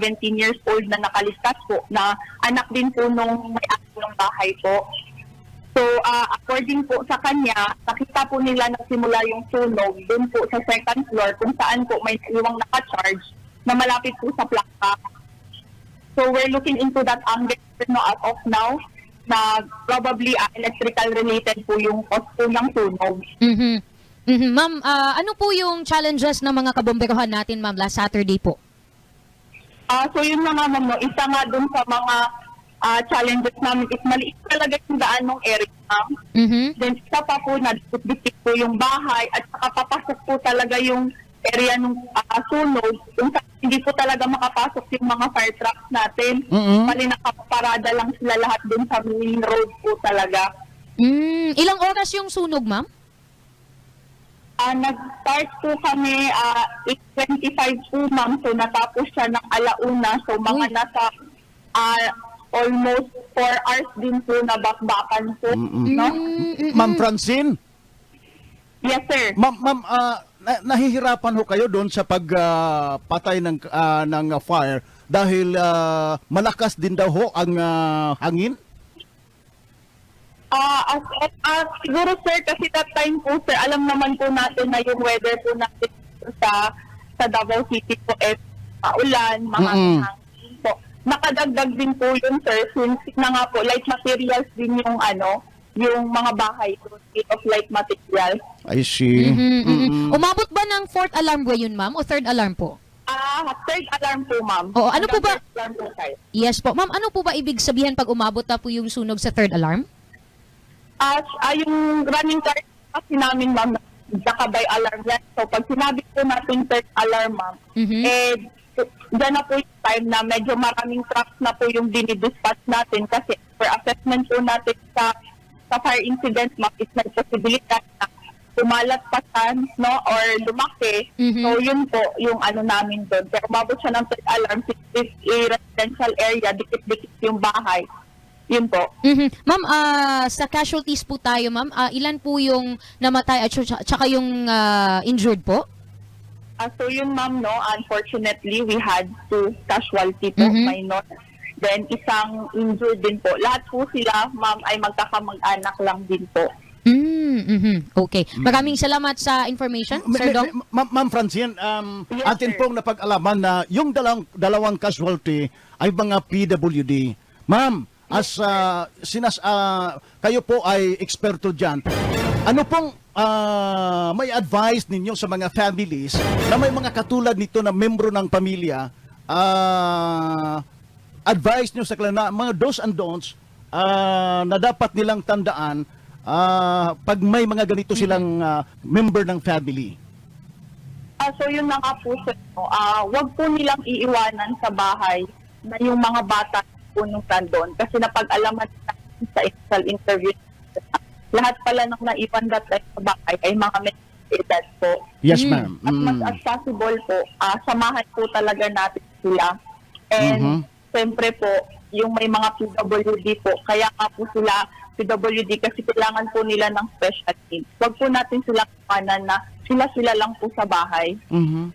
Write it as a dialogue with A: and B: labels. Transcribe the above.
A: 17 years old na nakalistas po na anak din po nung may-ari ng bahay po. So, ah, according po sa kanya, nakita po nila na simula yung sunog dun po sa second floor kung saan po may iwang nakacharge na malapit po sa plaka. So, we're looking into that angle no, as of now na probably ah, electrical related po yung cause po ng sunog.
B: Mhm. Mhm. Ma'am, ah, ano po yung challenges ng mga kabomberohan natin, ma'am, last Saturday po?
A: Ah, so yun na nga ma'am, no, isa nga dun sa mga ah, challenges namin is maliit talaga yung daan ng area.
B: Mhm.
A: Then isa pa po na disik po yung bahay at saka papasok po talaga yung area ng ah, sunog saan hindi po talaga makapasok yung mga fire trucks natin.
C: Mhm.
A: Bali nakaparada lang sila lahat dun sa main road po talaga.
B: Mm, ilang oras yung sunog, ma'am?
A: Ah, nag-start po kami ah 8.25 po ma'am. So natapos siya ng alauna. So mga
B: Uy.
A: nasa ah, almost 4 hours din po na bakbakan po.
C: Mm-mm.
A: No?
C: Ma'am. Francine,
A: Yes sir.
C: ma'am, ma'am ah, na- nahihirapan ho kayo doon sa pagpatay ng ah, ng ah, fire dahil ah, malakas din daw ho ang ah, hangin?
A: Ah, as, ah, siguro sir, kasi that time po sir, alam naman po natin na yung weather po natin sa sa Davao City po is paulan, mga
C: Mm-mm.
A: hangin po. Nakadagdag din po yun sir, since na nga po, light materials din yung ano, yung mga bahay po, state of light materials.
C: I see.
B: Mhm, mhm.
C: Mm-mm.
B: Umabot ba ng fourth alarm ba yun, ma'am? O third alarm po?
A: Ah, third alarm po ma'am.
B: Oo, ano po ba-
A: alarm po sir.
B: Yes po. Ma'am, ano po ba ibig sabihin pag umabot na po yung sunog sa third alarm?
A: At ah, yung running card kasi namin ma'am, nakabay alarm yan. So pag sinabi po natin third alarm ma'am,
B: Mhm.
A: eh, dyan na po yung time na medyo maraming trucks na po yung dinidispatch natin kasi for assessment po natin sa sa fire incident ma'am is may posibilidad na kumalat pa siya, no, or lumaki.
B: Mhm.
A: So yun po yung ano namin doon. Pero umabot siya ng third alarm since a residential area, dikit-dikit yung bahay. Yun po.
B: Mhm. Ma'am, ah, sa casualties po tayo, ma'am. Ah, ilan po yung namatay at tsaka yung ah, injured po?
A: Ah, so yun ma'am, no, unfortunately, we had two casualty po,
B: Mhm.
A: minor. Then isang injured din po. Lahat po sila, ma'am, ay magkakamag-anak lang din po.
B: Mm, mhm. Okay. Maraming salamat sa information,
C: Ma-
B: Sir
C: ma-
B: Dong.
C: ma- Ma'am Francine, um,
A: Yes,
C: atin
A: sir.
C: pong napag-alaman na yung dalawang, dalawang casualty ay mga PWD. Ma'am, as ah, sinas ah, kayo po ay eksperto diyan. Ano pong ah, may advice ninyo sa mga families na may mga katulad nito na membro ng pamilya? ah, advice nyo sa kanila na mga do's and don'ts ah, na dapat nilang tandaan ah, pag may mga ganito silang ah, member ng family.
A: Ah, so yun na nga po, sir, ah, wag po nilang iiwanan sa bahay na yung mga bata po nung nandun. Kasi napag-alaman natin sa initial interview, lahat pala ng naiwan that time sa bahay ay mga may edad po.
C: Yes,
B: Mm.
C: ma'am.
A: At mas
C: Mm.
A: as possible po, ah, samahan po talaga natin sila. And
C: Mhm.
A: siyempre po, yung may mga PWD po, kaya nga po sila PWD kasi kailangan po nila ng special needs. Huwag po natin sila kapanan na sila-sila lang po sa bahay.
C: Mhm.